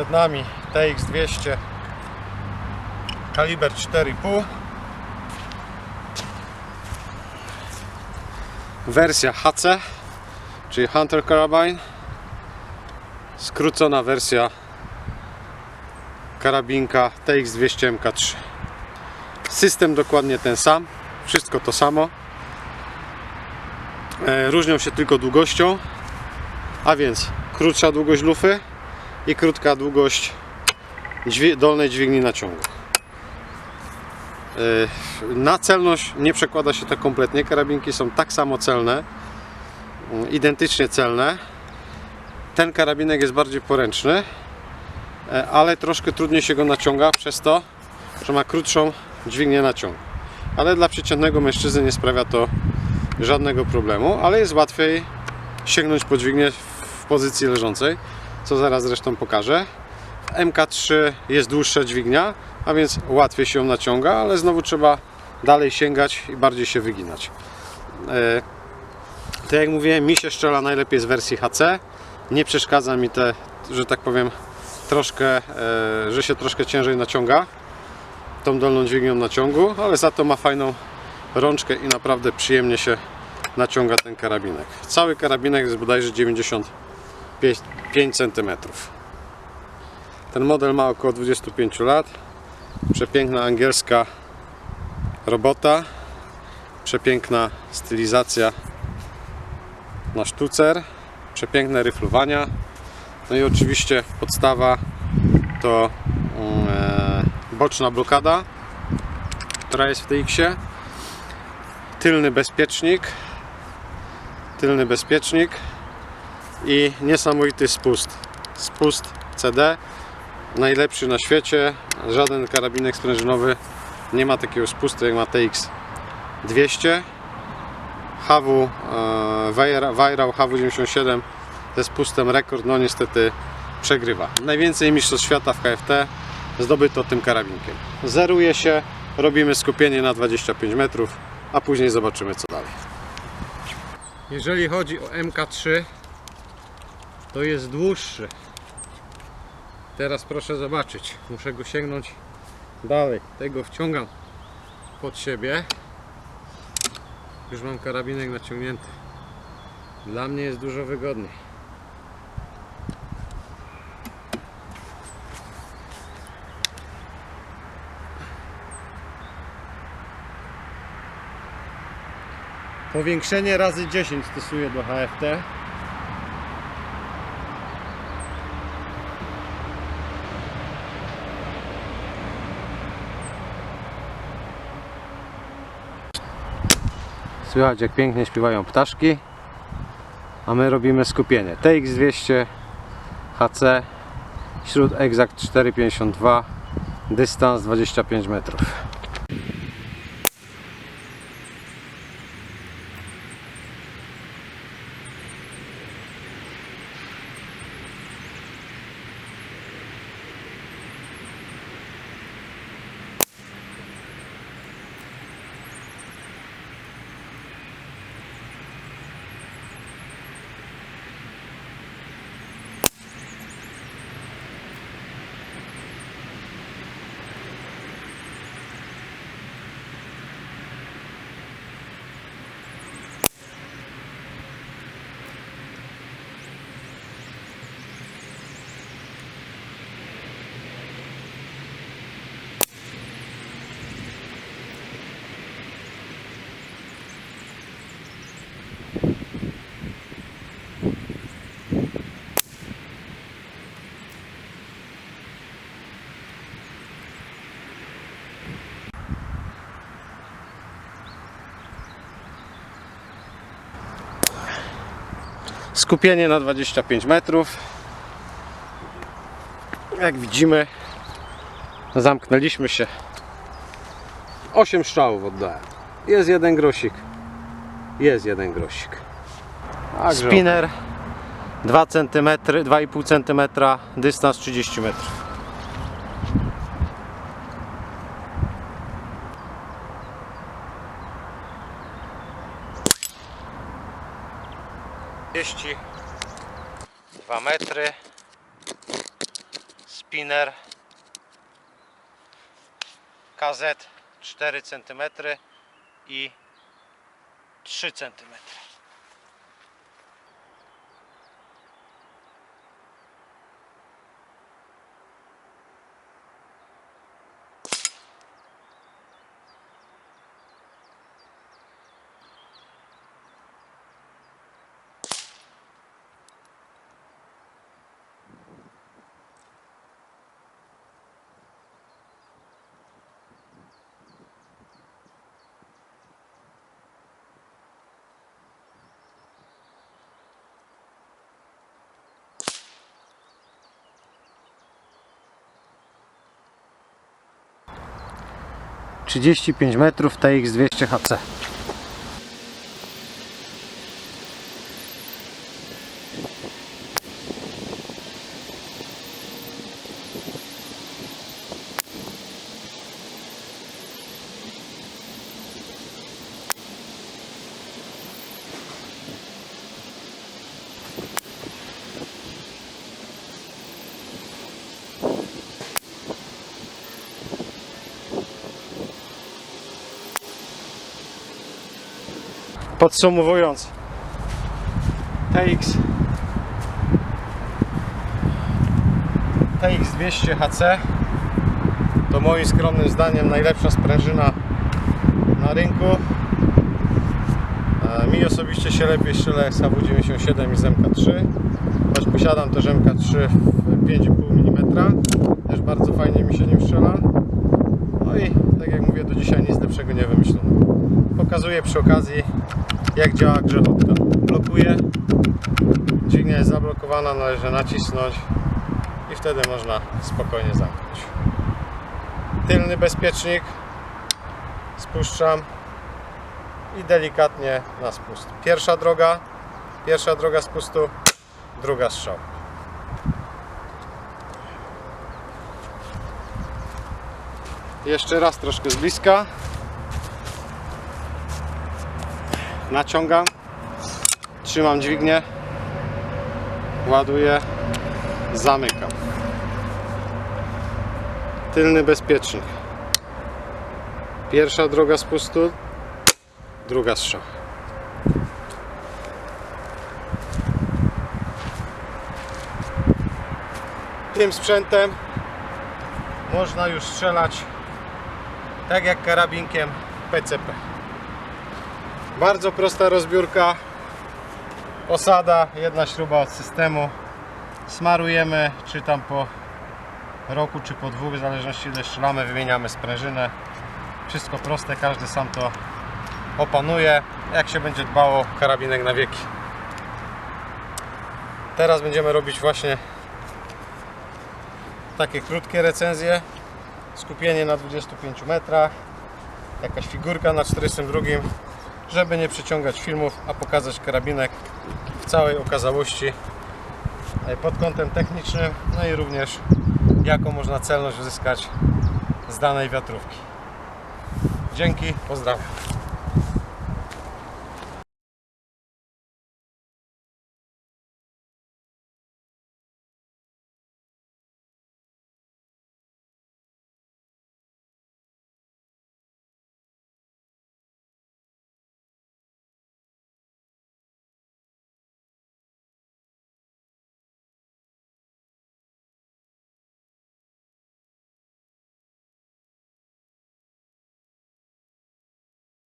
Przed nami TX200 kaliber 4,5 wersja HC czyli Hunter Carabine skrócona wersja karabinka TX200 MK3 system dokładnie ten sam wszystko to samo. E, różnią się tylko długością a więc krótsza długość lufy i krótka długość dolnej dźwigni naciągu. Yy, Na celność nie przekłada się to kompletnie. Karabinki są tak samo celne, yy, identycznie celne. Ten karabinek jest bardziej poręczny, yy, ale troszkę trudniej się go naciąga przez to, że ma krótszą dźwignię naciągu. Ale dla przeciętnego mężczyzny nie sprawia to żadnego problemu, ale jest łatwiej sięgnąć po dźwignię w pozycji leżącej, co zaraz zresztą pokażę. W MK3 jest dłuższa dźwignia, a więc łatwiej się ją naciąga, ale znowu trzeba dalej sięgać i bardziej się wyginać. E, Tak jak mówiłem, mi się strzela najlepiej z wersji HC. Nie przeszkadza mi te, że tak powiem, troszkę, e, że się troszkę ciężej naciąga tą dolną dźwignią naciągu, ale za to ma fajną rączkę i naprawdę przyjemnie się naciąga ten karabinek. Cały karabinek jest bodajże 95 cm. Ten model ma około 25 lat. Przepiękna angielska robota. Przepiękna stylizacja na sztucer. Przepiękne ryflowania. No i oczywiście podstawa to mm, e, boczna blokada, która jest w tej X-ie. Tylny bezpiecznik. Tylny bezpiecznik i niesamowity spust. Spust CD najlepszy na świecie. Żaden karabinek sprężynowy nie ma takiego spustu jak ma TX 200. HW e, Weira- Weirau HW97 ze spustem rekord, no niestety przegrywa. Najwięcej mistrzostw świata w KFT zdobyto tym karabinkiem. Zeruje się, robimy skupienie na 25 metrów, a później zobaczymy co dalej. Jeżeli chodzi o MK3, to jest dłuższy. Teraz proszę zobaczyć. Muszę go sięgnąć dalej. Tego wciągam pod siebie. Już mam karabinek naciągnięty. Dla mnie jest dużo wygodniej. Powiększenie razy 10 stosuję do HFT. Słychać jak pięknie śpiewają ptaszki. A my robimy skupienie. TX200 HC śród Exact 452 dystans 25 metrów. Skupienie na 25 metrów. Jak widzimy, zamknęliśmy się. 8 strzałów oddałem. Jest jeden grosik. Jest jeden grosik. Spinner 2 cm, 2,5 cm, dystans 30 metrów. Dwa metry spinner KZ 4 cm i 3 cm. Trzydzieści pięć metrów TX 200 HC. Podsumowując, TX TX 200 HC to moim skromnym zdaniem najlepsza sprężyna na rynku. E, Mi osobiście się lepiej strzela SHW97 i z MK3, choć posiadam też MK3 w 5,5 mm. Też bardzo fajnie mi się nim strzela. No i tak jak mówię, do dzisiaj nic lepszego nie wymyślono. Pokazuję przy okazji jak działa grzechotka. Blokuje, dźwignia jest zablokowana, należy nacisnąć i wtedy można spokojnie zamknąć. Tylny bezpiecznik spuszczam i delikatnie na spust. Pierwsza droga, pierwsza droga spustu, druga strzał. Jeszcze raz troszkę z bliska. Naciągam, trzymam dźwignię, ładuję, zamykam. Tylny bezpiecznik. Pierwsza droga spustu, druga strzał. Tym sprzętem można już strzelać tak jak karabinkiem PCP. Bardzo prosta rozbiórka. Osada, jedna śruba od systemu. Smarujemy, czy tam po roku, czy po dwóch, w zależności ile strzelamy, wymieniamy sprężynę. Wszystko proste, każdy sam to opanuje. Jak się będzie dbało, karabinek na wieki. Teraz będziemy robić właśnie takie krótkie recenzje. Skupienie na 25 metrach. Jakaś figurka na 42 żeby nie przeciągać filmów, a pokazać karabinek w całej okazałości e, pod kątem technicznym, no i również jaką można celność uzyskać z danej wiatrówki. Dzięki, pozdrawiam.